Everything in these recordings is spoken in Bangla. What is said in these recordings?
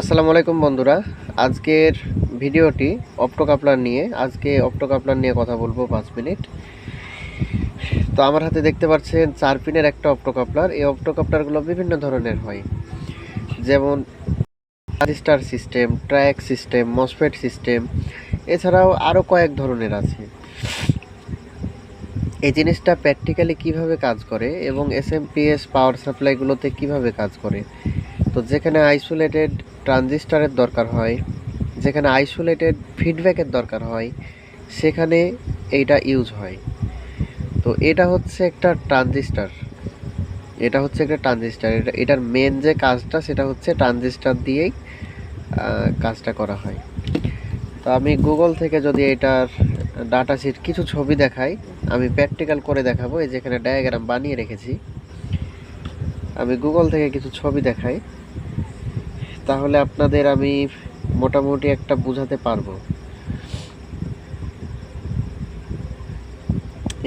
আসসালামু আলাইকুম বন্ধুরা। আজকের ভিডিওটি অপটোকাপলার নিয়ে, আজকে অপটোকাপলার নিয়ে কথা বলব পাঁচ মিনিট। তো আমার হাতে দেখতে পাচ্ছেন চার পিনের একটা অপটোকাপলার এই অপটোকাপলারগুলো বিভিন্ন ধরনের হয়। যেমন star system, track system, MOSFET system, এছাড়াও আরও কয়েক ধরনের আছে। এই জিনিসটা প্র্যাকটিক্যালি কীভাবে কাজ করে এবং এসএমপিএস পাওয়ার সাপ্লাইগুলোতে কীভাবে কাজ করে? তো যেখানে আইসোলেটেড ট্রানজিস্টারের দরকার হয়, যেখানে আইসোলেটেড ফিডব্যাকের দরকার হয়, সেখানে এইটা ইউজ হয়। তো এটা হচ্ছে একটা ট্রানজিস্টার। এটা হচ্ছে একটা ট্রানজিস্টার। এটা, এটার মেন যে কাজটা, সেটা হচ্ছে ট্রানজিস্টার দিয়েই কাজটা করা হয়। তো আমি গুগল থেকে যদি এটার ডাটা শিট কিছু ছবি দেখাই, আমি প্র্যাকটিক্যাল করে দেখাবো। এই যেখানে ডায়াগ্রাম বানিয়ে রেখেছি। আমি গুগল থেকে কিছু ছবি দেখাই। তাহলে আপনাদের আমি মোটামুটি একটা বোঝাতে পারব।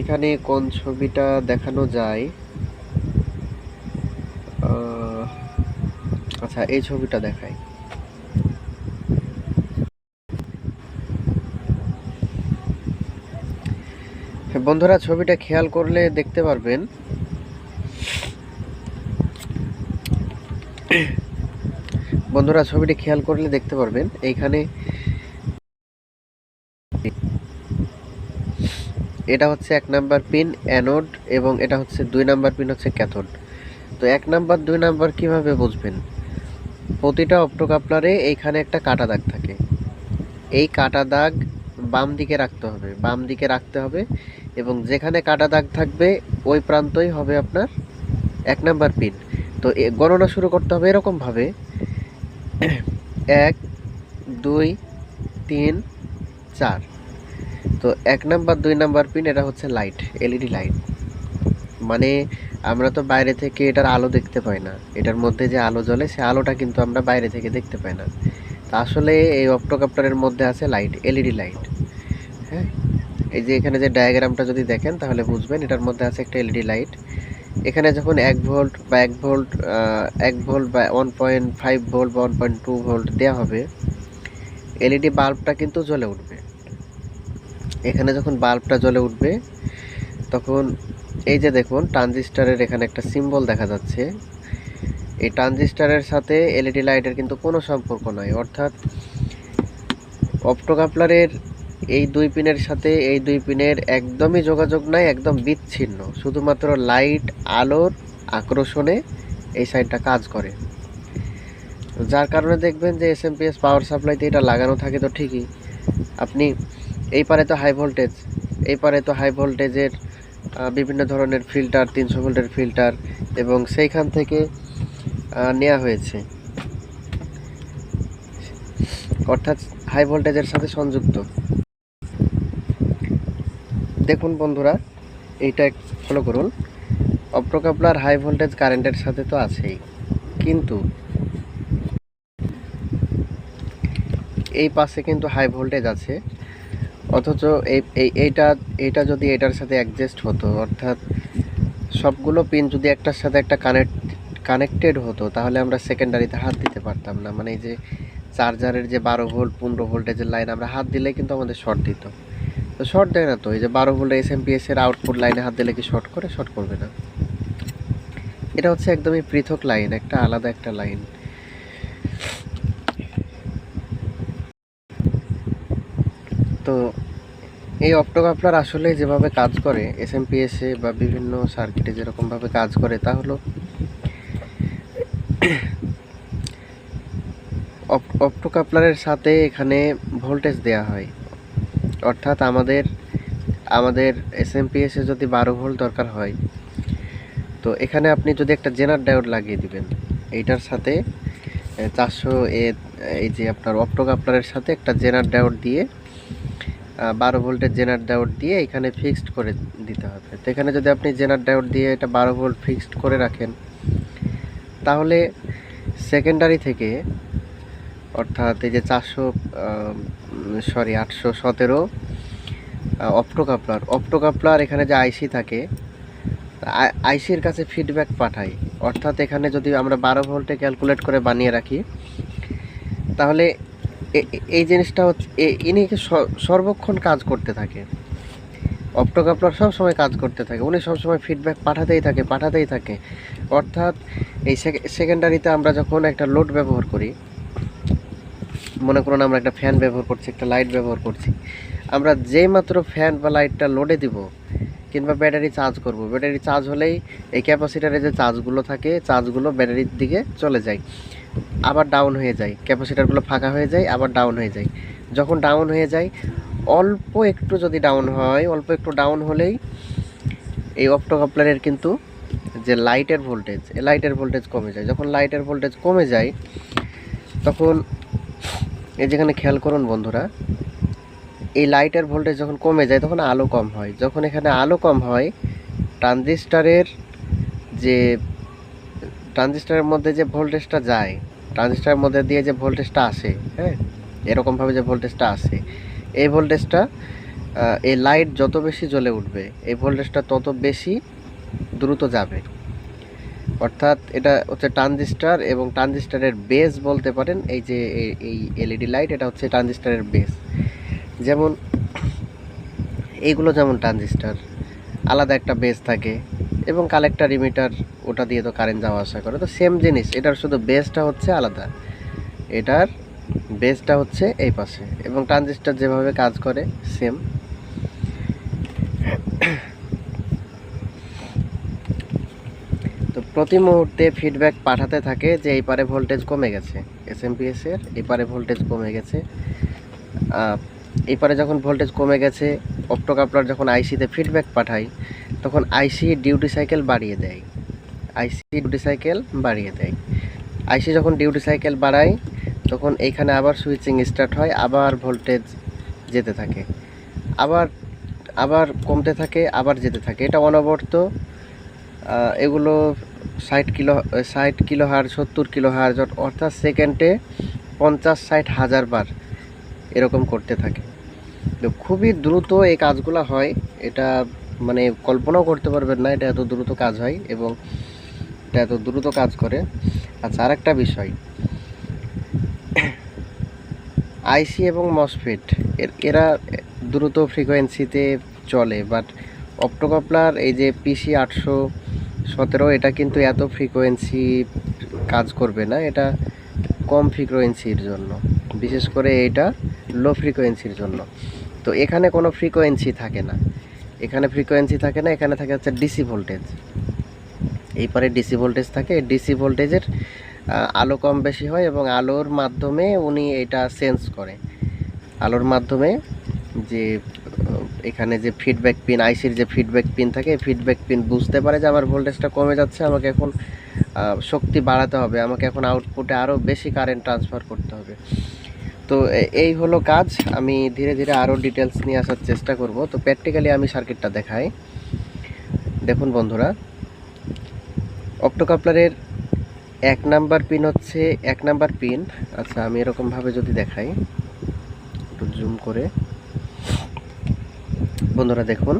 এখানে কোন ছবিটা দেখানো যায়? আচ্ছা এই ছবিটা দেখাই। বন্ধুরা, ছবিটা খেয়াল করলে দেখতে পারবেন। বন্ধুরা, ছবিটি খেয়াল করলে দেখতে পারবেন। এইখানে এটা হচ্ছে এক নাম্বার পিন, অ্যানোড, এবং এটা হচ্ছে দুই নাম্বার পিন হচ্ছে ক্যাথোড। তো এক নাম্বার, দুই নাম্বার কীভাবে বুঝবেন? প্রতিটা অপটোকাপলারে এইখানে একটা কাটা দাগ থাকে। এই কাটা দাগ বাম দিকে রাখতে হবে, বাম দিকে রাখতে হবে, এবং যেখানে কাটা দাগ থাকবে, ওই প্রান্তই হবে আপনার এক নাম্বার পিন। তো গণনা শুরু করতে হবে এরকমভাবে। এক, দুই, তিন, চার। তো এক নাম্বার, দুই নাম্বার পিন এটা হচ্ছে লাইট এলইডি লাইট মানে আমরা তো বাইরে থেকে এটার আলো দেখতে পাই না। এটার মধ্যে যে আলো জ্বলে, সে আলোটা কিন্তু আমরা বাইরে থেকে দেখতে পাই না। তা আসলে এই অপটোকাপ্টারের মধ্যে আছে লাইট এলইডি লাইট হ্যাঁ? এই যে এখানে যে ডায়াগ্রামটা যদি দেখেন, তাহলে বুঝবেন এটার মধ্যে আছে একটা এলইডি লাইট এখানে যখন এক ভোল্ট বা এক ভোল্ট এক ভোল্ট বা ওয়ান পয়েন্ট ফাইভ ভোল্ট বা ওয়ান পয়েন্ট টু ভোল্ট দেওয়া হবে এলইডি বাল্বটা কিন্তু জ্বলে উঠবে। এখানে যখন বাল্বটা জ্বলে উঠবে, তখন এই যে দেখুন ট্রানজিস্টারের এখানে একটা সিম্বল দেখা যাচ্ছে। এই ট্রানজিস্টারের সাথে এলইডি লাইটের কিন্তু কোনো সম্পর্ক নাই অর্থাৎ অপটোকাপলারের এই দুই পিনের সাথে এই দুই পিনের একদমই যোগাযোগ নাই, একদম বিচ্ছিন্ন। শুধুমাত্র লাইট, আলোর আকর্ষণে এই সাইডটা কাজ করে। যার কারণে দেখবেন যে এসএমপিএস পাওয়ার সাপ্লাইতে এটা লাগানো থাকে তো ঠিকই। আপনি এই পারে তো হাই ভোল্টেজ এই পারে তো হাই ভোল্টেজের বিভিন্ন ধরনের ফিল্টার তিনশো ভোল্টের ফিল্টার এবং সেইখান থেকে নেওয়া হয়েছে। অর্থাৎ হাই ভোল্টেজের সাথে সংযুক্ত। দেখুন বন্ধুরা, এইটা ফলো করুন। অপ্রকাপলার হাই ভোল্টেজ কারেন্টের সাথে তো আছেই। কিন্তু এই পাশে কিন্তু হাই ভোল্টেজ আছে। অথচ এই, এই- এইটা এইটা যদি এটার সাথে অ্যাডজাস্ট হতো, অর্থাৎ সবগুলো পিন যদি একটার সাথে একটা কানেক্ট কানেক্টেড হতো, তাহলে আমরা সেকেন্ডারিতে হাত দিতে পারতাম না। মানে এই যে চার্জারের যে বারো ভোল্ট পনেরো ভোল্টেজের লাইন আমরা হাত দিলে কিন্তু আমাদের শর্ট দিত। তো শর্ট দেয় না তো? এই যে বারো ভোল্ট এস এম এর আউটপুট লাইনে হাত দিলে কি শর্ট করে? শর্ট করবে না। এটা হচ্ছে একদমই পৃথক লাইন একটা আলাদা একটা লাইন তো এই অপটোকাপলার আসলে যেভাবে কাজ করে এস এম এ বা বিভিন্ন সার্কিটে যেরকমভাবে কাজ করে, তা হলো অপ- অপটোকাপলারের সাথে এখানে ভোল্টেজ দেয়া হয়। অর্থাৎ আমাদের আমাদের এস এম এ যদি বারো ভোল্ট দরকার হয়, তো এখানে আপনি যদি একটা জেনার ডায়োড লাগিয়ে দিবেন, এইটার সাথে চারশো এ, এই যে আপনার অপটোকাপলারের সাথে একটা জেনার ডায়োড দিয়ে বারো ভোল্টের জেনার ডায়োড দিয়ে এখানে ফিক্সড করে দিতে হবে। তো এখানে যদি আপনি জেনার ডায়োড দিয়ে এটা বারো ভোল্ট ফিক্সড করে রাখেন, তাহলে সেকেন্ডারি থেকে অর্থাৎ এই যে চারশো সরি আটশো সতেরো অপটোকাপলার অপটোকাপলার এখানে যে আইসি থাকে আইসির কাছে ফিডব্যাক পাঠাই। অর্থাৎ এখানে যদি আমরা বারো ভোল্টে ক্যালকুলেট করে বানিয়ে রাখি, তাহলে এই জিনিসটা হচ্ছে ইনি সর্বক্ষণ কাজ করতে থাকে। অপ্টোকাপলার সব সময় কাজ করতে থাকে, উনি সব সময় ফিডব্যাক পাঠাতেই থাকে পাঠাতেই থাকে। অর্থাৎ এই সেকেন্ডারিতে আমরা যখন একটা লোড ব্যবহার করি মনে করুন আমরা একটা ফ্যান ব্যবহার করছি, একটা লাইট ব্যবহার করছি। আমরা যেই মাত্র ফ্যান বা লাইটটা লোডে দিব, কিংবা ব্যাটারি চার্জ করব। ব্যাটারি চার্জ হলেই এই ক্যাপাসিটারে যে চার্জগুলো থাকে চার্জগুলো ব্যাটারির দিকে চলে যায়। আবার ডাউন হয়ে যায়। ক্যাপাসিটারগুলো ফাঁকা হয়ে যায়, আবার ডাউন হয়ে যায়। যখন ডাউন হয়ে যায়, অল্প একটু যদি ডাউন হয়, অল্প একটু ডাউন হলেই এই অপটোকাপলারের কিন্তু যে লাইটের ভোল্টেজ লাইটের ভোল্টেজ কমে যায়। যখন লাইটের ভোল্টেজ কমে যায়, তখন এই যেখানে খেয়াল করুন বন্ধুরা, এই লাইটের ভোল্টেজ যখন কমে যায় তখন আলো কম হয়। যখন এখানে আলো কম হয়, ট্রানজিস্টারের যে, ট্রানজিস্টারের মধ্যে যে ভোল্টেজটা যায়, ট্রানজিস্টারের মধ্যে দিয়ে যে ভোল্টেজটা আসে হ্যাঁ এরকমভাবে যে ভোল্টেজটা আসে, এই ভোল্টেজটা এই লাইট যত বেশি জ্বলে উঠবে, এই ভোল্টেজটা তত বেশি দ্রুত যাবে। অর্থাৎ এটা হচ্ছে ট্রানজিস্টার এবং ট্রানজিস্টারের বেস বলতে পারেন, এই যে এই- এলইডি লাইট, এটা হচ্ছে ট্রানজিস্টারের বেস। যেমন এইগুলো যেমন ট্রানজিস্টার, আলাদা একটা বেস থাকে এবং কালেক্টার, ইমিটার, ওটা দিয়ে তো কারেন্ট যাওয়া আসা করে। তো সেম জিনিস, এটার শুধু বেসটা হচ্ছে আলাদা, এটার বেসটা হচ্ছে এই পাশে এবং ট্রানজিস্টার যেভাবে কাজ করে, সেম তো প্রতি মুহূর্তে ফিডব্যাক পাঠাতে থাকে যে এই পারে ভোল্টেজ কমে গেছে। এসএমপিএস এর এই পারে ভোল্টেজ কমে গেছে। এই পারে যখন ভোল্টেজ কমে গেছে অপটোকাপলার যখন আইসিতে ফিডব্যাক পাঠাই তখন আইসি ডিউটি সাইকেল বাড়িয়ে দেয়। আইসি ডিউটি সাইকেল বাড়িয়ে দেয়। আইসি যখন ডিউটি সাইকেল বাড়ায়, তখন এইখানে আবার সুইচিং স্টার্ট হয়, আবার ভোল্টেজ যেতে থাকে। আবার আবার কমতে থাকে, আবার যেতে থাকে। এটা অনবরত এগুলো ষাট কিলো ষাট কিলো হার, সত্তর কিলো হার অর্থাৎ সেকেন্ডে পঞ্চাশ, ষাট হাজার বার এরকম করতে থাকে। তো খুবই দ্রুত এই কাজগুলো হয়। এটা মানে কল্পনাও করতে পারবেন না, এটা এত দ্রুত কাজ হয় এবং এটা এত দ্রুত কাজ করে। আচ্ছা আর একটা বিষয়। আইসি এবং মসফেট, এরা দ্রুত ফ্রিকোয়েন্সিতে চলে বাট অপটোকাপলার এই যে পিসি আটশো সতেরো, এটা কিন্তু এত ফ্রিকোয়েন্সি কাজ করবে না, এটা কম ফ্রিকোয়েন্সির জন্য। বিশেষ করে এটা লো ফ্রিকোয়েন্সির জন্য। তো এখানে কোনো ফ্রিকোয়েন্সি থাকে না। এখানে ফ্রিকোয়েন্সি থাকে না, এখানে থাকে হচ্ছে ডিসি ভোল্টেজ এই পারে ডিসি ভোল্টেজ থাকে ডিসি ভোল্টেজের আলো কম বেশি হয় এবং আলোর মাধ্যমে উনি এটা সেন্স করে। আলোর মাধ্যমে যে এখানে যে ফিডব্যাক পিন আইসির যে ফিডব্যাক পিন থাকে ফিডব্যাক পিন বুঝতে পারে যে আমার ভোল্টেজটা কমে যাচ্ছে, আমাকে এখন শক্তি বাড়াতে হবে, আমাকে এখন আউটপুটে আরও বেশি কারেন্ট ট্রান্সফার করতে হবে। তো এই হলো কাজ, আমি ধীরে ধীরে আরও ডিটেলস নিয়ে আসার চেষ্টা করব। তো প্র্যাকটিক্যালি আমি সার্কিটটা দেখাই। দেখুন বন্ধুরা অপটোকাপলারের এক নাম্বার পিন হচ্ছে, এক নাম্বার পিন আচ্ছা আমি এরকমভাবে যদি দেখাই, একটু জুম করে। বন্ধুরা দেখুন।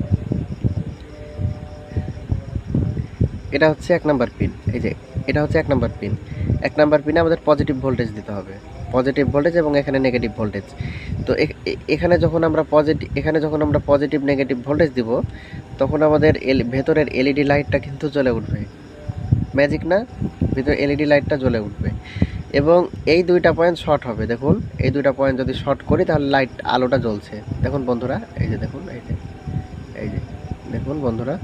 এটা হচ্ছে এক নাম্বার পিন এই যে, এটা হচ্ছে এক নাম্বার পিন এক নাম্বার পিনে আমাদের পজিটিভ ভোল্টেজ দিতে হবে। পজিটিভ ভোল্টেজ এবং এখানে নেগেটিভ ভোল্টেজ তো এখানে যখন আমরা পজিটিভ এখানে যখন আমরা পজিটিভ নেগেটিভ ভোল্টেজ দিব, তখন আমাদের এল ভেতরের এলইডি লাইটটা কিন্তু জ্বলে উঠবে। ম্যাজিক না? ভিতরে এলইডি লাইটটা জ্বলে উঠবে। এবং এই দুইটা পয়েন্ট শর্ট হবে, দেখুন। এই দুইটা পয়েন্ট যদি শর্ট করি, তাহলে লাইট আলোটা জ্বলছে। দেখুন বন্ধুরা, এই যে দেখুন, এই যে এই যে, দেখুন বন্ধুরা,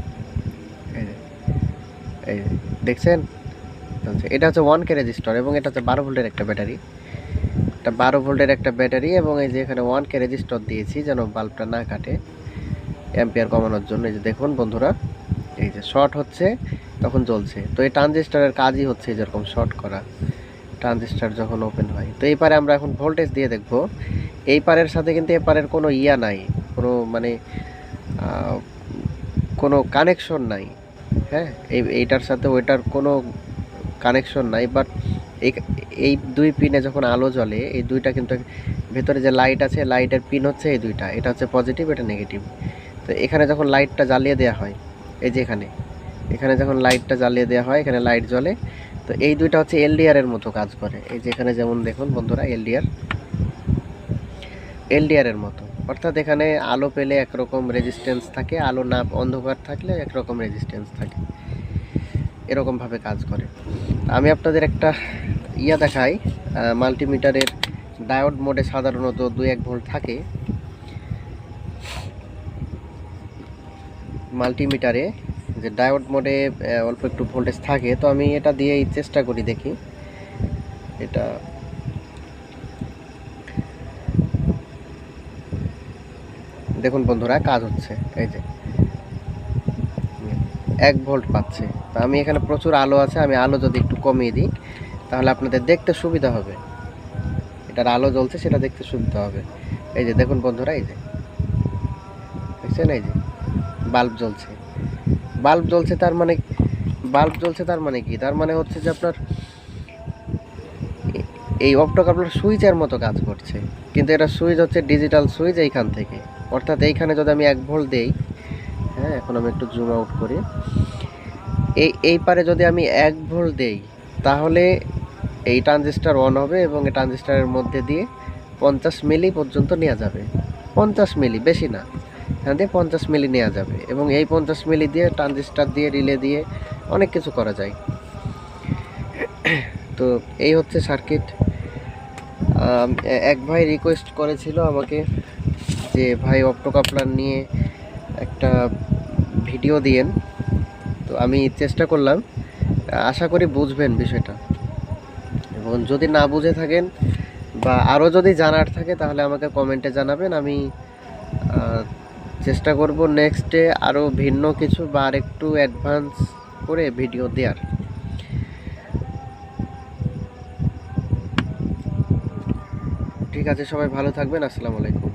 এই যে এই যে, দেখছেন? এটা হচ্ছে ওয়ান কে রেজিস্টার এবং এটা হচ্ছে বারো ভোল্টের একটা ব্যাটারি। এটা বারো ভোল্টের একটা ব্যাটারি এবং এই যে এখানে ওয়ান কে রেজিস্টার দিয়েছি যেন বাল্বটা না কাটে অ্যাম্পিয়ার কমানোর জন্য। এই যে দেখুন বন্ধুরা, এই যে শর্ট হচ্ছে, তখন জ্বলছে। তো এই ট্রানজিস্টারের কাজই হচ্ছে যেরকম শর্ট করা। ট্রানজিস্টার যখন ওপেন হয়। তো এই পারে আমরা এখন ভোল্টেজ দিয়ে দেখব। এই পারের সাথে কিন্তু এ পারের কোনো ইয়া নাই, কোনো মানে কোনো কানেকশন নাই। হ্যাঁ এই, এইটার সাথে ওইটার কোনো কানেকশন নাই বাট এই দুই পিনে যখন আলো জ্বলে, এই দুইটা কিন্তু ভেতরে যে লাইট আছে লাইটের পিন হচ্ছে এই দুইটা। এটা হচ্ছে পজিটিভ এটা নেগেটিভ তো এখানে যখন লাইটটা জ্বালিয়ে দেওয়া হয়, এই যে এখানে এখানে যখন লাইটটা জ্বালিয়ে দেওয়া হয়, এখানে লাইট জ্বলে তো এই দুইটা হচ্ছে এলডিআর এর মতো কাজ করে। এই যে এখানে যেমন দেখুন বন্ধুরা, এলডিআর। এলডিআর এর মতো। অর্থাৎ এখানে আলো পেলে একরকম রেজিস্ট্যান্স থাকে, আলো না, অন্ধকার থাকলে একরকম রেজিস্ট্যান্স থাকে। এরকমভাবে কাজ করে। আমি আপনাদের একটা ইয়া দেখাই মাল্টিমিটারের ডায়োড মোডে সাধারণত দুই এক ভোল্ট থাকে। মাল্টিমিটারে যে ডায়োড মোডে অল্প একটু ভোল্টেজ থাকে, তো আমি এটা দিয়েই চেষ্টা করি দেখি। এটা দেখুন বন্ধুরা, কাজ হচ্ছে, এই যে। এক ভোল্ট পাচ্ছে। তো আমি এখানে প্রচুর আলো আছে, আমি আলো যদি একটু কমিয়ে দিই, তাহলে আপনাদের দেখতে সুবিধা হবে। এটার আলো জ্বলছে, সেটা দেখতে সুবিধা হবে। এই যে দেখুন বন্ধুরা, এই যে। দেখছেন, এই যে, বাল্ব জ্বলছে। বাল্ব জ্বলছে তার মানে বাল্ব জ্বলছে তার মানে কি? তার মানে হচ্ছে যে আপনার এই অপটোকাপলার সুইচের মতো কাজ করছে। কিন্তু এটা সুইচ হচ্ছে ডিজিটাল সুইচ এইখান থেকে। অর্থাৎ এইখানে যদি আমি এক ভোল্ট দেই হ্যাঁ এখন আমি একটু জুম আউট করি। এই এই পারে যদি আমি এক ভোল্ট দেই, তাহলে এই ট্রানজিস্টার অন হবে এবং এই ট্রানজিস্টারের মধ্যে দিয়ে পঞ্চাশ মিলি পর্যন্ত নেওয়া যাবে। পঞ্চাশ মিলি বেশি না। এখান দিয়ে পঞ্চাশ মিলি নেওয়া যাবে এবং এই পঞ্চাশ মিলি দিয়ে ট্রানজিস্টার দিয়ে রিলে দিয়ে অনেক কিছু করা যায়। তো এই হচ্ছে সার্কিট এক ভাই রিকোয়েস্ট করেছিল আমাকে যে, ভাই অপটোকাপলার নিয়ে একটা ভিডিও দিয়েন। তো আমি চেষ্টা করলাম। আশা করি বুঝবেন বিষয়টা। এবং যদি না বুঝে থাকেন বা আরও যদি জানার থাকে, তাহলে আমাকে কমেন্টে জানাবেন। আমি চেষ্টা করব নেক্সটে আরও ভিন্ন কিছু বা আরেকটু অ্যাডভান্স করে ভিডিও দেওয়ার ঠিক আছে, সবাই ভালো থাকবেন, আসসালামু আলাইকুম।